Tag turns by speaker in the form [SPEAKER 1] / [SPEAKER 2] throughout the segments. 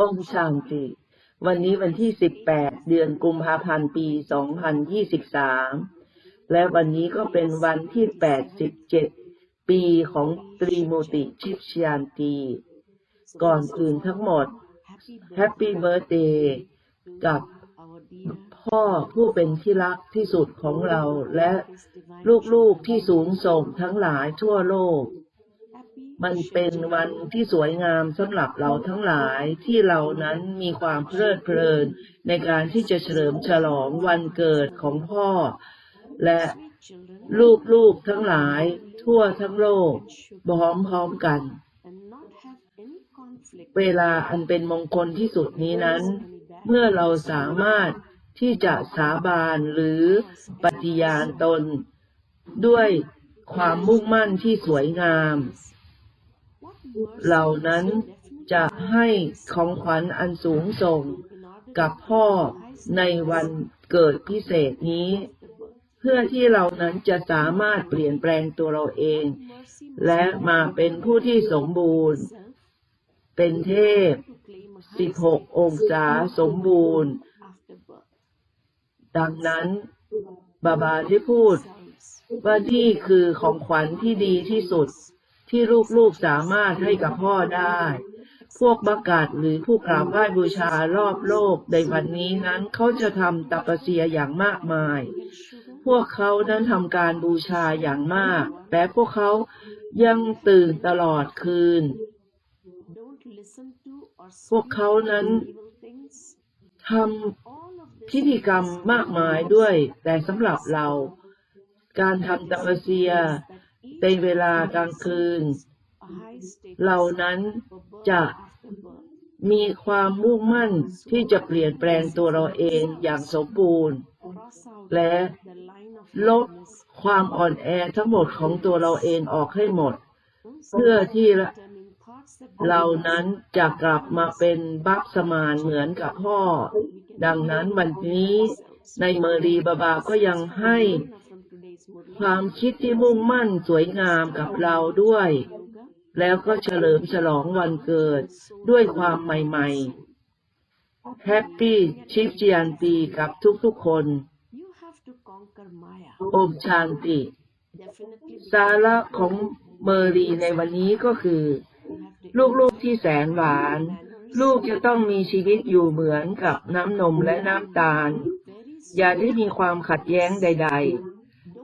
[SPEAKER 1] องชางติวันนี้วันที่ 18 เดือนกุมภาพันธ์ปี 2023 และวันนี้ก็เป็นวันที่ 87 ปีของตรีโมติชิปชยานตี ก่อนอื่นทั้งหมดแฮปปี้เบิร์ a เดย์กับพ่อผู้เป็นที่รักที่สุดของเราและลูกๆที่สูงส่งทั้งหลายทั่วโลก มันเป็นวันที่สวยงามสำหรับเราทั้งหลายที่เรานั้นมีความเพลิดเพลิน ในการที่จะเฉลิมฉลองวันเกิดของพ่อ และลูกๆทั้งหลายทั่วทั้งโลกพร้อมๆกัน เวลาอันเป็นมงคลที่สุดนี้นั้น เมื่อเราสามารถที่จะสาบานหรือปฏิญาณตน ด้วยความมุ่งมั่นที่สวยงาม เหล่านั้นจะให้ของขวัญอันสูงส่งกับพ่อในวันเกิดพิเศษนี้ เพื่อที่เรานั้นจะสามารถเปลี่ยนแปลงตัวเราเอง และมาเป็นผู้ที่สมบูรณ์ เป็นเทพ 16 องศาสมบูรณ์ ดังนั้นบาบาที่พูดว่านี่คือของขวัญที่ดีที่สุด ที่ลูกๆสามารถให้กับพ่อได้ พวกบักกาศหรือผู้กราบไหว้บูชารอบโลกในวันนี้นั้นเขาจะทำตัปเสียอย่างมากมาย พวกเขานั้นทำการบูชาอย่างมาก แต่พวกเขายังตื่นตลอดคืน พวกเขานั้นทำพิธีกรรมมากมายด้วย แต่สำหรับเรา การทำตัปเสีย ในเวลากลางคืน เหล่านั้นจะมีความมุ่งมั่นที่จะเปลี่ยนแปลงตัวเราเองอย่างสมบูรณ์ และลบความอ่อนแอทั้งหมดของตัวเราเองออกให้หมด เพื่อที่เรานั้นจะกลับมาเป็นบักสมานเหมือนกับพ่อ ดังนั้นวันนี้ในเมรีบาบาก็ยังให้ ความคิดที่มุ่งมั่นสวยงามกับเราด้วย แล้วก็เฉลิมฉลองวันเกิดด้วยความใหม่ๆแฮปปี้ชิปจียนตีกับทุกๆคนโอมชานติสาระของเมอรีในวันนี้ก็คือ ลูกๆที่แสนหวาน ลูกจะต้องมีชีวิตอยู่เหมือนกับน้ำนมและน้ำตาล อย่าได้มีความขัดแย้งใด ๆ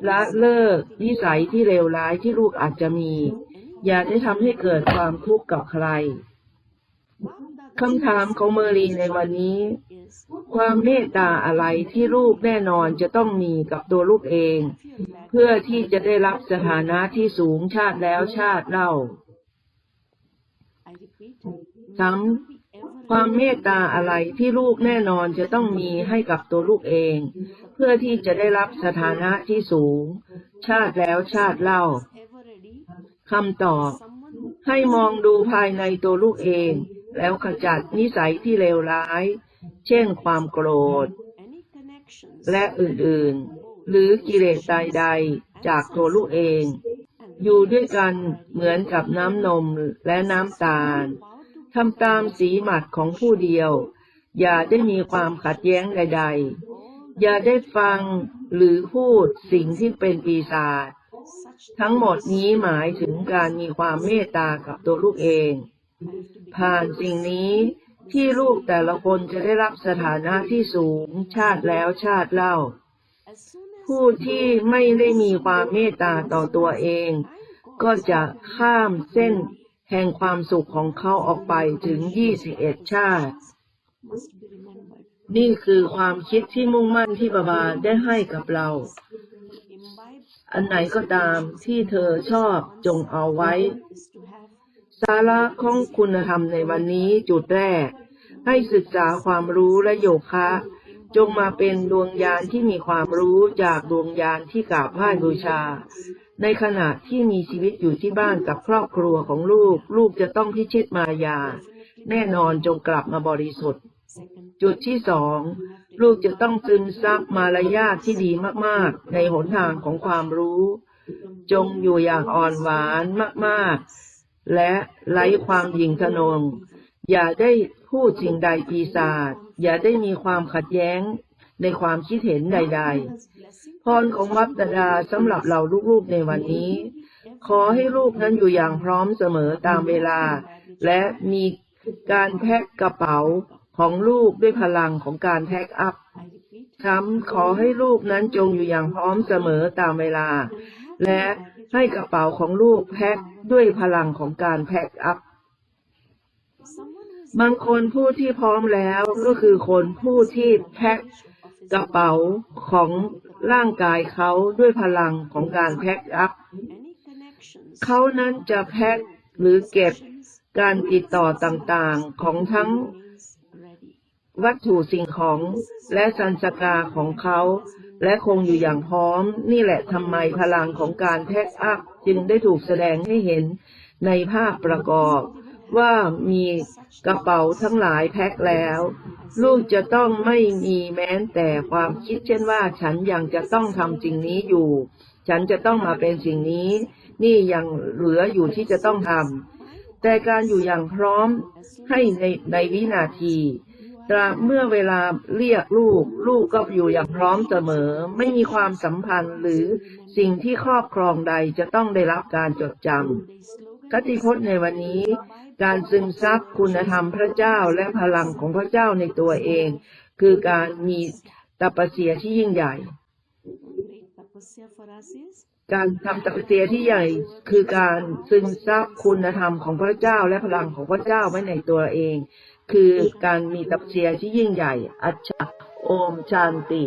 [SPEAKER 1] ละเลิก นิสัยที่เลวร้ายที่ลูกอาจจะมี อย่าได้ทำให้เกิดความทุกข์กับใครคำถามของเมอรีในวันนี้ ความเมตตาอะไรที่ลูกแน่นอนจะต้องมีกับตัวลูกเอง เพื่อที่จะได้รับสถานะที่สูงชาติแล้วชาติเล่าซ้ำ ความเมตตาอะไรที่ลูกแน่นอนจะต้องมีให้กับตัวลูกเอง เพื่อที่จะได้รับสถานะที่สูง ชาติแล้วชาติเล่าคำตอบ ให้มองดูภายในตัวลูกเอง แล้วขจัดนิสัยที่เลวร้าย เช่นความโกรธ และอื่นๆ หรือกิเลสใดๆจากตัวลูกเอง อยู่ด้วยกันเหมือนกับน้ำนมและน้ำตาล ทำตามสีหมัดของผู้เดียว อย่าได้มีความขัดแย้งใด ๆ อย่าได้ฟังหรือพูดสิ่งที่เป็นปีศาจทั้งหมดนี้หมายถึงการมีความเมตตากับตัวลูกเอง ผ่านสิ่งนี้ที่ลูกแต่ละคนจะได้รับสถานะที่สูงชาติแล้วชาติเล่า ผู้ที่ไม่ได้มีความเมตตาต่อตัวเอง ก็จะข้ามเส้น แห่งความสุขของเขาออกไปถึง 21 ชาติ นี่คือความคิดที่มุ่งมั่นที่บาบาได้ให้กับเรา อันไหนก็ตามที่เธอชอบจงเอาไว้ สาระของคุณธรรมในวันนี้จุดแรก ให้ศึกษาความรู้และโยคะ จงมาเป็นดวงยานที่มีความรู้จากดวงยานที่กราบไหว้บูชา ในขณะที่มีชีวิตอยู่ที่บ้านกับครอบครัวของลูก ลูกจะต้องพิชิตมายา แน่นอนจงกลับมาบริสุทธิ์ จุดที่สองลูกจะต้องซึมซับมารยาทที่ดีมากๆ ในหนทางของความรู้ จงอยู่อย่างอ่อนหวานมากๆ และไร้ความหยิ่งทะนง อย่าได้พูดสิ่งใดปีศาจอย่าได้มีความขัดแย้งในความคิดเห็นใด ๆ พรของวัดดาสำหรับเราลูกๆในวันนี้ ขอให้ลูกนั้นอยู่อย่างพร้อมเสมอตามเวลา และมีการแพ็คกระเป๋าของลูกด้วยพลังของการแพ็คอัพซ้ำขอให้ลูกนั้นจงอยู่อย่างพร้อมเสมอตามเวลา และให้กระเป๋าของลูกแพ็คด้วยพลังของการแพ็คอัพบางคนผู้ที่พร้อมแล้วก็คือคนผู้ที่แพ็ค กระเป๋าของร่างกายเขาด้วยพลังของการแพ็คอัพ เขานั้นจะแพ็คหรือเก็บการติดต่อต่างๆของทั้งวัตถุสิ่งของและสันสกาของเขา และคงอยู่อย่างพร้อม นี่แหละทำไมพลังของการแพ็คอัพจึงได้ถูกแสดงให้เห็นในภาพประกอบ ว่ามีกระเป๋าทั้งหลายแพ็คแล้ว ลูกจะต้องไม่มีแม้แต่ความคิดเช่นว่าฉันยังจะต้องทำสิ่งนี้อยู่ ฉันจะต้องมาเป็นสิ่งนี้ นี่ยังเหลืออยู่ที่จะต้องทำแต่การอยู่อย่างพร้อมให้ในในวินาทีตราเมื่อเวลาเรียกลูก ลูกก็อยู่อย่างพร้อมเสมอ ไม่มีความสัมพันธ์หรือสิ่งที่ครอบครองใดจะต้องได้รับการจดจำ คติพจน์ในวันนี้ การซึมซับคุณธรรมพระเจ้าและพลังของพระเจ้าในตัวเอง คือการมีตัปเสียที่ยิ่งใหญ่ การทำตัปเสียที่ใหญ่ คือการซึมซับคุณธรรมของพระเจ้าและพลังของพระเจ้าไว้ในตัวเอง คือการมีตัปเสียที่ยิ่งใหญ่ อัจฉริโอมชานติ